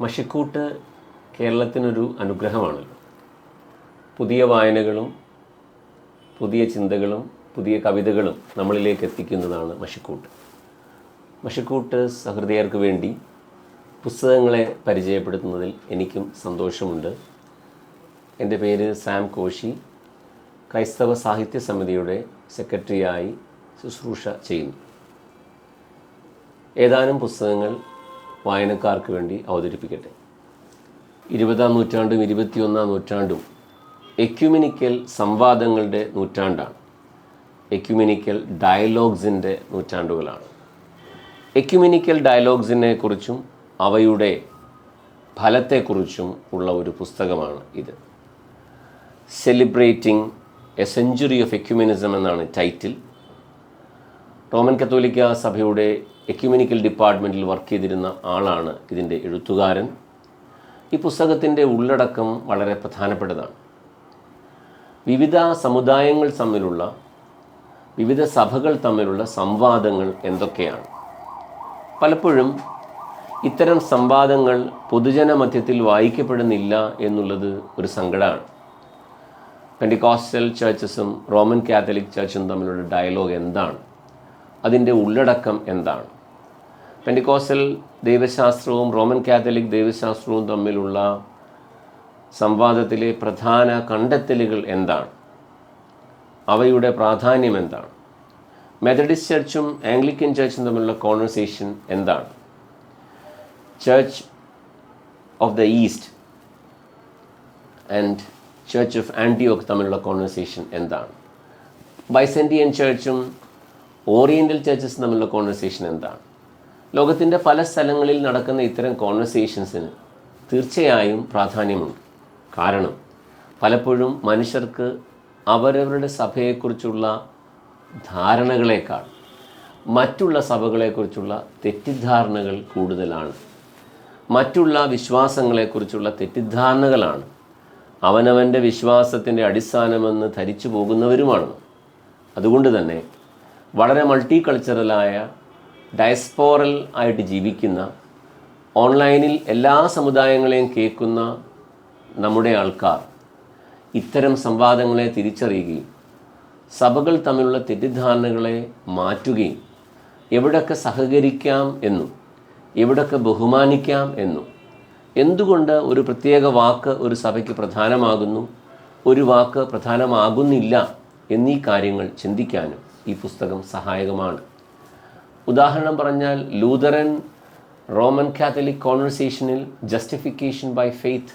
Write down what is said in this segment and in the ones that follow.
മഷിക്കൂട്ട് കേരളത്തിനൊരു അനുഗ്രഹമാണല്ലോ പുതിയ വായനകളും പുതിയ ചിന്തകളും പുതിയ കവിതകളും നമ്മളിലേക്ക് എത്തിക്കുന്നതാണ് മഷിക്കൂട്ട്. മഷിക്കൂട്ട് സഹൃദയർക്ക് വേണ്ടി പുസ്തകങ്ങളെ പരിചയപ്പെടുത്തുന്നതിൽ എനിക്കും സന്തോഷമുണ്ട്. എന്റെ പേര് സാം കോശി. ക്രൈസ്തവ സാഹിത്യ സമിതിയുടെ സെക്രട്ടറിയായി ശുശ്രൂഷ ചെയ്യുന്നു. ഏതാനും പുസ്തകങ്ങൾ വായനക്കാർക്ക് വേണ്ടി അവതരിപ്പിക്കട്ടെ. ഇരുപതാം നൂറ്റാണ്ടും ഇരുപത്തിയൊന്നാം നൂറ്റാണ്ടും എക്യുമിനിക്കൽ സംവാദങ്ങളുടെ നൂറ്റാണ്ടാണ്. എക്യുമിനിക്കൽ ഡയലോഗ്സിന്റെ നൂറ്റാണ്ടുകളാണ്. എക്യുമിനിക്കൽ ഡയലോഗ്സിനെ കുറിച്ചും അവയുടെ ഫലത്തെക്കുറിച്ചും ഉള്ള ഒരു പുസ്തകമാണ് ഇത്. Celebrating a century of ecumenism എന്നാണ് ടൈറ്റിൽ. റോമൻ കത്തോലിക്ക സഭയുടെ എക്യുമിനിക്കൽ ഡിപ്പാർട്ട്മെന്റിൽ വർക്ക് ചെയ്തിരുന്ന ആളാണ് ഇതിന്റെ എഴുത്തുകാരൻ. ഈ പുസ്തകത്തിന്റെ ഉള്ളടക്കം വളരെ പ്രധാനപ്പെട്ടതാണ്. വിവിധ സമുദായങ്ങൾ തമ്മിലുള്ള വിവിധ സഭകൾ തമ്മിലുള്ള സംവാദങ്ങൾ എന്തൊക്കെയാണ്? പലപ്പോഴും ഇത്തരം സംവാദങ്ങൾ പൊതുജന മധ്യത്തിൽ വായിക്കപ്പെടുന്നില്ല എന്നുള്ളത് ഒരു സങ്കടമാണ്. പെൻഡിക്കോസ്റ്റൽ ചർച്ചസും റോമൻ കാത്തലിക് ചർച്ചും തമ്മിലുള്ള ഡയലോഗ് എന്താണ്? അതിന്റെ ഉള്ളടക്കം എന്താണ്? പെൻഡിക്കോസ്റ്റൽ ദൈവശാസ്ത്രവും റോമൻ കാത്തലിക് ദൈവശാസ്ത്രവും തമ്മിലുള്ള സംവാദത്തിലെ പ്രധാന കണ്ടെത്തലുകൾ എന്താണ്? അവയുടെ പ്രാധാന്യം എന്താണ്? മെത്തഡിസ്റ്റ് ചർച്ചും ആംഗ്ലിക്കൻ ചർച്ചും തമ്മിലുള്ള കോൺവെർസേഷൻ എന്താണ്? Church of the east and church of ആന്റിയോക്ക് തമ്മിലുള്ള കോൺവെർസേഷൻ എന്താണ്? ബൈസെന്റിയൻ ചർച്ചും ഓറിയന്റൽ ചർച്ചസും തമ്മിലുള്ള കോൺവെർസേഷൻ എന്താണ്? ലോകത്തിന്റെ പല സ്ഥലങ്ങളിൽ നടക്കുന്ന ഇത്തരം കോൺവെർസേഷൻസിന് തീർച്ചയായും പ്രാധാന്യമുണ്ട്. കാരണം പലപ്പോഴും മനുഷ്യർക്ക് അവരവരുടെ സഭയെക്കുറിച്ചുള്ള ധാരണകളേക്കാൾ മറ്റുള്ള സഭകളെക്കുറിച്ചുള്ള തെറ്റിദ്ധാരണകൾ കൂടുതലാണ്. മറ്റുള്ള വിശ്വാസങ്ങളെക്കുറിച്ചുള്ള തെറ്റിദ്ധാരണകളാണ്. അവനവന്റെ വിശ്വാസത്തിന്റെ അടിസ്ഥാനമെന്ന് ധരിച്ചു പോകുന്നവരുമാണ്. അതുകൊണ്ട് തന്നെ വളരെ മൾട്ടി കൾച്ചറലായ ഡയസ്പോറൽ ആയിട്ട് ജീവിക്കുന്ന ഓൺലൈനിൽ എല്ലാ സമുദായങ്ങളെയും കേൾക്കുന്ന നമ്മുടെ ആൾക്കാർ ഇത്തരം സംവാദങ്ങളെ തിരിച്ചറിയുകയും സഭകൾ തമ്മിലുള്ള തെറ്റിദ്ധാരണകളെ മാറ്റുകയും എവിടൊക്കെ സഹകരിക്കാം എന്നും എവിടൊക്കെ ബഹുമാനിക്കാം എന്നും എന്തുകൊണ്ട് ഒരു പ്രത്യേക വാക്ക് ഒരു സഭയ്ക്ക് പ്രധാനമാകുന്നു ഒരു വാക്ക് പ്രധാനമാകുന്നില്ല എന്നീ കാര്യങ്ങൾ ചിന്തിക്കാനും ഈ പുസ്തകം സഹായകമാണ്. ഉദാഹരണം പറഞ്ഞാൽ ലൂതറൻ റോമൻ കാത്തലിക് കോൺവെർസേഷനിൽ ജസ്റ്റിഫിക്കേഷൻ ബൈ ഫെയ്ത്ത്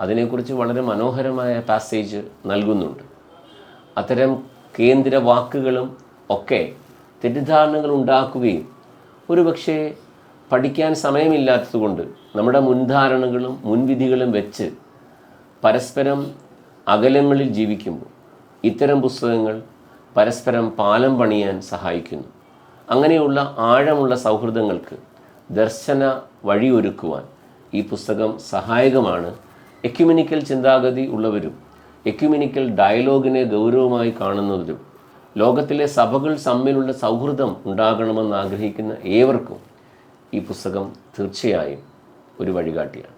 അതിനെക്കുറിച്ച് വളരെ മനോഹരമായ പാസേജ് നൽകുന്നുണ്ട്. അത്തരം കേന്ദ്ര വാക്കുകളും ഒക്കെ തെറ്റിദ്ധാരണകൾ ഉണ്ടാക്കുകയും ഒരുപക്ഷെ പഠിക്കാൻ സമയമില്ലാത്തതുകൊണ്ട് നമ്മുടെ മുൻധാരണകളും മുൻവിധികളും വെച്ച് പരസ്പരം അകലങ്ങളിൽ ജീവിക്കുമ്പോൾ ഇത്തരം പുസ്തകങ്ങൾ പരസ്പരം പാലം പണിയാൻ സഹായിക്കുന്നു. അങ്ങനെയുള്ള ആഴമുള്ള സൗഹൃദങ്ങൾക്ക് ദർശന വഴിയൊരുക്കുവാൻ ഈ പുസ്തകം സഹായകമാണ്. എക്യുമിനിക്കൽ ചിന്താഗതി ഉള്ളവരും എക്യുമിനിക്കൽ ഡയലോഗിനെ ഗൗരവമായി കാണുന്നവരും ലോകത്തിലെ സഭകൾ തമ്മിലുള്ള സൗഹൃദം ഉണ്ടാകണമെന്ന് ആഗ്രഹിക്കുന്ന ഏവർക്കും ഈ പുസ്തകം തീർച്ചയായും ഒരു വഴികാട്ടിയാണ്.